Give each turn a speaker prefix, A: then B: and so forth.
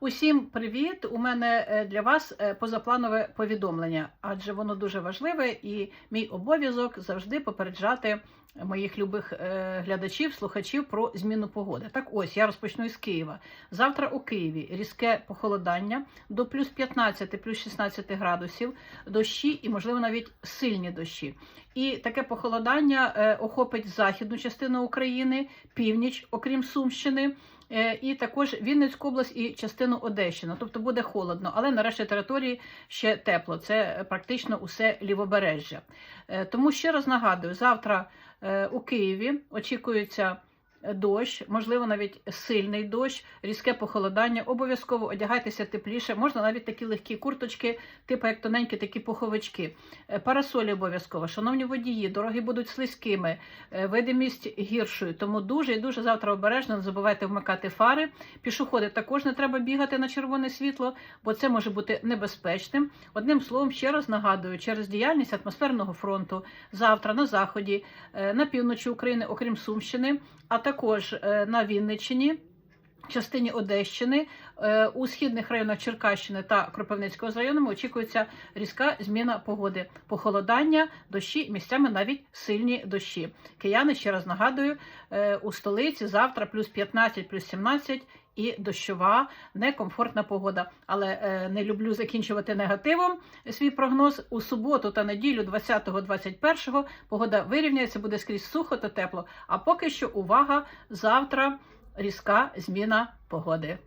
A: Усім привіт! У мене е, для вас е, позапланове повідомлення, адже воно дуже важливе і мій обов'язок завжди попереджати моїх любих е, глядачів, слухачів про зміну погоди. Так ось я розпочну із Києва. Завтра у Києві різке похолодання до плюс 15, плюс 16 градусів, дощі і, можливо, навіть сильні дощі. І таке похолодання охопить західну частину України, північ, окрім Сумщини. Е, І також Вінницьку область і частину Одещини. Тобто буде холодно, але на решті території ще тепло. Це практично усе лівобережжя. Е, Тому ще раз нагадую: завтра е, у Києві очікується дощ, можливо, навіть сильний дощ, різке похолодання. Обов'язково одягайтеся тепліше. Можна навіть такі легкі курточки, типу як тоненькі такі пуховички. Е, Парасолі обов'язково. Шановні водії, дороги будуть слизькими, е, видимість гіршою. Тому дуже і дуже завтра обережно не забувайте вмикати фари. Пішоходи також не треба бігати на червоне світло, бо це може бути небезпечним. Одним словом, ще раз нагадую, через діяльність атмосферного фронту завтра на заході, е, на півночі України, окрім Сумщини, а також е, на Вінниччині. Частині Одещини е, у східних районах Черкащини та Кропивницького району очікується різка зміна погоди, похолодання, дощі, місцями навіть сильні дощі. Кияни ще раз нагадую, е, у столиці завтра плюс 15, плюс 17 і дощова, некомфортна погода. Але е, не люблю закінчувати негативом свій прогноз. У суботу та неділю, 20-21, погода вирівняється, буде скрізь сухо та тепло. А поки що увага завтра різка зміна погоди.